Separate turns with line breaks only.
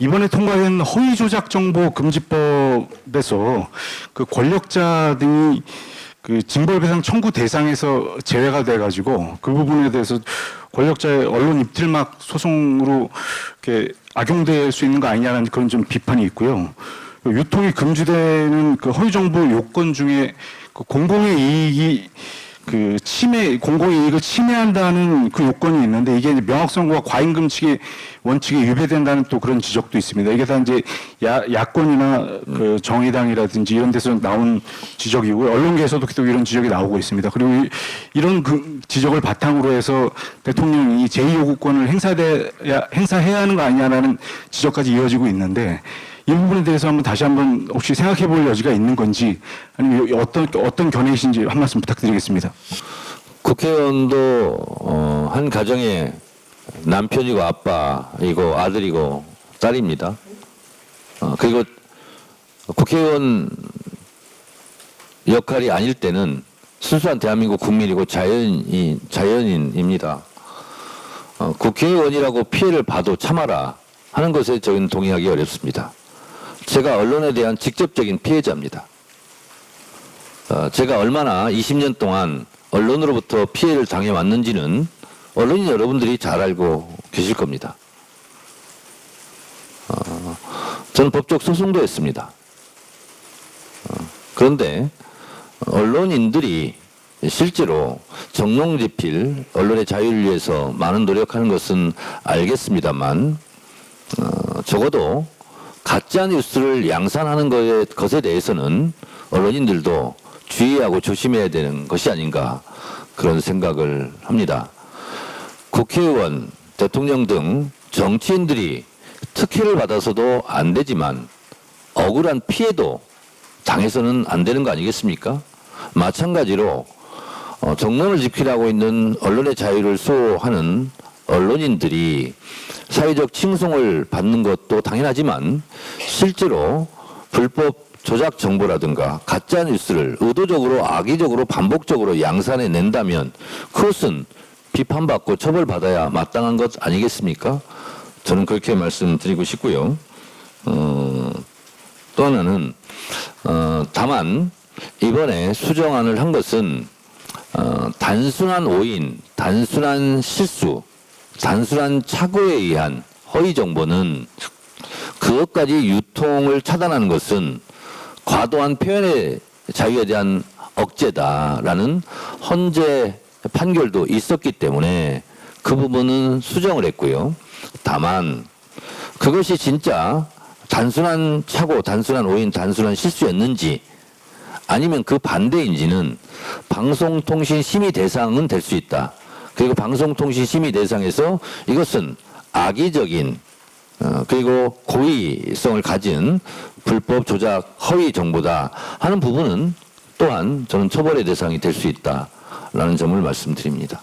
이번에 통과된 허위 조작 정보 금지법에서 그 권력자 등이 그 징벌배상 청구 대상에서 제외가 돼가지고 그 부분에 대해서 권력자의 언론 입틀막 소송으로 이렇게 악용될 수 있는 거 아니냐는 그런 좀 비판이 있고요. 유통이 금지되는 그 허위 정보 요건 중에 그 공공의 이익이 그 침해 공공의 이익을 침해한다는 그 요건이 있는데 이게 이제 명확성과 과잉금칙의 원칙에 위배된다는 또 그런 지적도 있습니다. 이게 다 이제 야, 야권이나 그 정의당이라든지 이런 데서 나온 지적이고요. 언론계에서도 또 이런 지적이 나오고 있습니다. 그리고 이, 이런 그 지적을 바탕으로 해서 대통령이 제2요구권을 행사돼야 행사해야 하는 거 아니냐라는 지적까지 이어지고 있는데 이 부분에 대해서 한번 다시 한번 혹시 생각해 볼 여지가 있는 건지 아니면 요- 어떤 어떤 견해이신지 한 말씀 부탁드리겠습니다.
국회의원도 어, 한 가정의 남편이고 아빠이고 아들이고 딸입니다. 어, 그리고 국회의원 역할이 아닐 때는 순수한 대한민국 국민이고 자연인 자연인입니다. 어, 국회의원이라고 피해를 봐도 참아라 하는 것에 저는 동의하기 어렵습니다. 제가 언론에 대한 직접적인 피해자입니다. 어, 제가 얼마나 20년 동안 언론으로부터 피해를 당해왔는지는 언론인 여러분들이 잘 알고 계실 겁니다. 어, 저는 법적 소송도 했습니다. 어, 그런데 언론인들이 실제로 정론집필 언론의 자유를 위해서 많은 노력하는 것은 알겠습니다만 어, 적어도 가짜 뉴스를 양산하는 것에, 것에 대해서는 언론인들도 주의하고 조심해야 되는 것이 아닌가 그런 생각을 합니다. 국회의원, 대통령 등 정치인들이 특혜를 받아서도 안 되지만 억울한 피해도 당해서는 안 되는 거 아니겠습니까? 마찬가지로 어, 정론을 지키라고 있는 언론의 자유를 수호하는 언론인들이 사회적 칭송을 받는 것도 당연하지만 실제로 불법 조작 정보라든가 가짜 뉴스를 의도적으로 악의적으로 반복적으로 양산해 낸다면 그것은 비판받고 처벌받아야 마땅한 것 아니겠습니까? 저는 그렇게 말씀드리고 싶고요. 어, 또 하나는 어, 다만 이번에 수정안을 한 것은 어, 단순한 오인, 단순한 실수, 단순한 착오에 의한 허위 정보는 그것까지 유통을 차단하는 것은 과도한 표현의 자유에 대한 억제다라는 헌재 판결도 있었기 때문에 그 부분은 수정을 했고요. 다만 그것이 진짜 단순한 착오, 단순한 오인, 단순한 실수였는지 아니면 그 반대인지는 방송통신 심의 대상은 될 수 있다. 그리고 방송통신 심의 대상에서 이것은 악의적인 어, 그리고 고의성을 가진 불법 조작 허위 정보다 하는 부분은 또한 저는 처벌의 대상이 될 수 있다라는 점을 말씀드립니다.